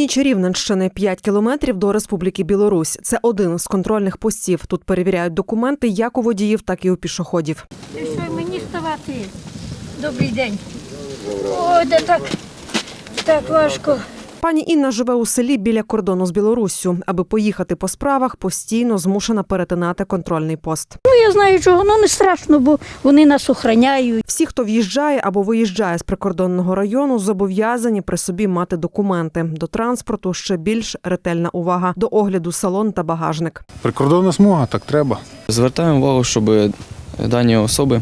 Північ Рівненщини 5 кілометрів до Республіки Білорусь. Це один з контрольних постів. Тут перевіряють документи як у водіїв, так і у пішоходів. І що мені ставати? Добрий день. Ой, де так, так важко. Пані Інна живе у селі біля кордону з Білоруссю. Аби поїхати по справах, постійно змушена перетинати контрольний пост. Ну, я знаю, чого, ну не страшно, бо вони нас охороняють. Всі, хто в'їжджає або виїжджає з прикордонного району, зобов'язані при собі мати документи. До транспорту ще більш ретельна увага до огляду салон та багажник. Прикордонна смуга, так треба. Звертаємо увагу, щоб дані особи,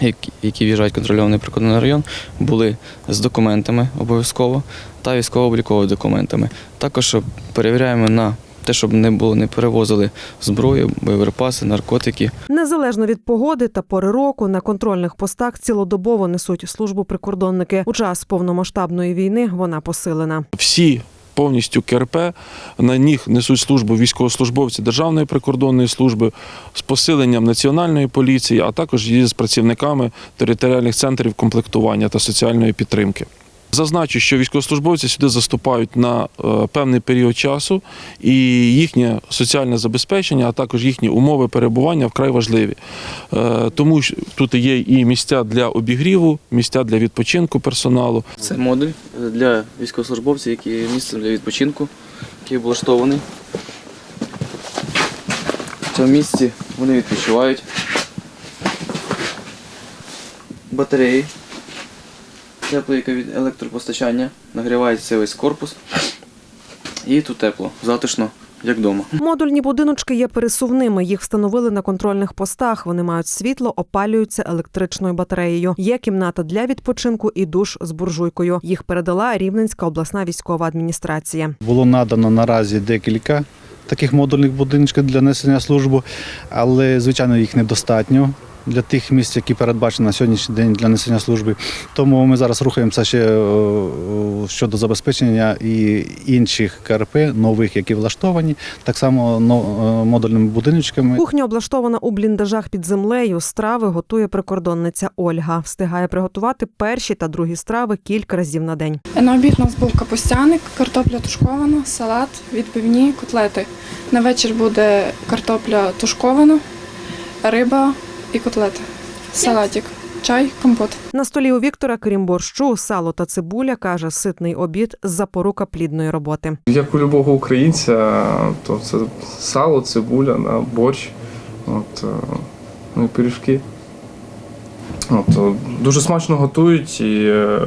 які- в'їжджають контрольований прикордонний район, були з документами обов'язково та військово-обліковими документами. Також перевіряємо на те, щоб не було, не перевозили зброю, боєприпаси, наркотики. Незалежно від погоди та пори року на контрольних постах цілодобово несуть службу прикордонники. У час повномасштабної війни вона посилена. Всі повністю КРП на них несуть службу військовослужбовці Державної прикордонної служби з посиленням національної поліції, а також її з працівниками територіальних центрів комплектування та соціальної підтримки. Зазначу, що військовослужбовці сюди заступають на е, певний період часу, і їхнє соціальне забезпечення, а також їхні умови перебування вкрай важливі. Е, тому що тут є і місця для обігріву, місця для відпочинку персоналу. Це модуль для військовослужбовців, які є місцем для відпочинку, який облаштований. В цьому місці вони відпочивають. Батареї. Тепло від електропостачання. Нагрівається весь корпус. І тут тепло, затишно, як вдома. Модульні будиночки є пересувними. Їх встановили на контрольних постах. Вони мають світло, опалюються електричною батареєю. Є кімната для відпочинку і душ з буржуйкою. Їх передала Рівненська обласна військова адміністрація. Було надано наразі декілька таких модульних будиночків для несення служби, але звичайно їх недостатньо. Для тих місць, які передбачені на сьогоднішній день для несення служби. Тому ми зараз рухаємося ще е, щодо забезпечення і інших КРП, нових, які влаштовані, так само е, модульними будиночками. Кухня облаштована у бліндажах під землею. Страви готує прикордонниця Ольга. Встигає приготувати перші та другі страви кілька разів на день. На обід у нас був капустяник, картопля тушкована, салат, відбивні, котлети. На вечір буде картопля тушкована, риба і котлети. Салатик, чай, компот. На столі у Віктора, крім борщу, сало та цибуля, каже, ситний обід запорука плідної роботи. Як у любого українця, то це сало, цибуля, на борщ, от, е, ну і пиріжки. От, е, дуже смачно готують, і е,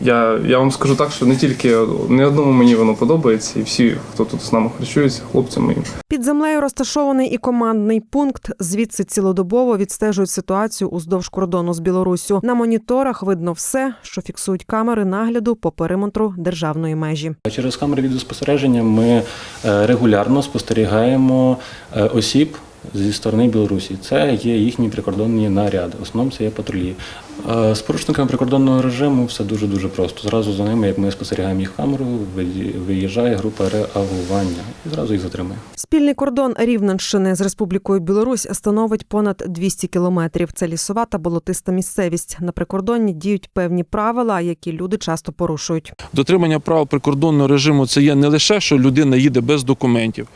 я, я вам скажу так, що не тільки не одному мені воно подобається, і всі, хто тут з нами харчується, хлопцям моїм. Під землею розташований і командний пункт. Звідси цілодобово відстежують ситуацію уздовж кордону з Білоруссю. На моніторах видно все, що фіксують камери нагляду по периметру державної межі. Через камери відеоспостереження ми е, регулярно спостерігаємо е, осіб зі сторони Білорусі. Це є їхні прикордонні наряди. В основному це є патрулі. Е, З порушниками прикордонного режиму все дуже дуже просто. Зразу за ними, як ми спостерігаємо їх камеру, виї- виїжджає група реагування і зразу їх затримує. Спільний кордон Рівненщини з Республікою Білорусь становить понад 200 кілометрів. Це лісова та болотиста місцевість. На прикордонні діють певні правила, які люди часто порушують. Дотримання правил прикордонного режиму це є не лише, що людина їде без документів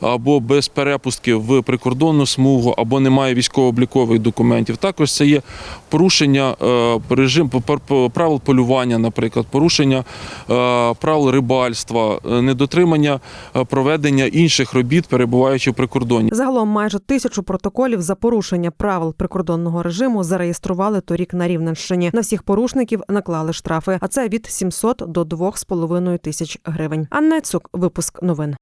або без перепустки в прикордонну смугу, або не має військово-облікових документів. Також це є порушення е, режим правил полювання, наприклад, порушення е, правил рибальства, е, недотримання е, проведення інших робіт, перебуваючи в прикордоні. Загалом майже тисячу протоколів за порушення правил прикордонного режиму зареєстрували торік на Рівненщині. На всіх порушників наклали штрафи, а це від 700 до 2,5 тисяч гривень. Анна Цук, випуск новин.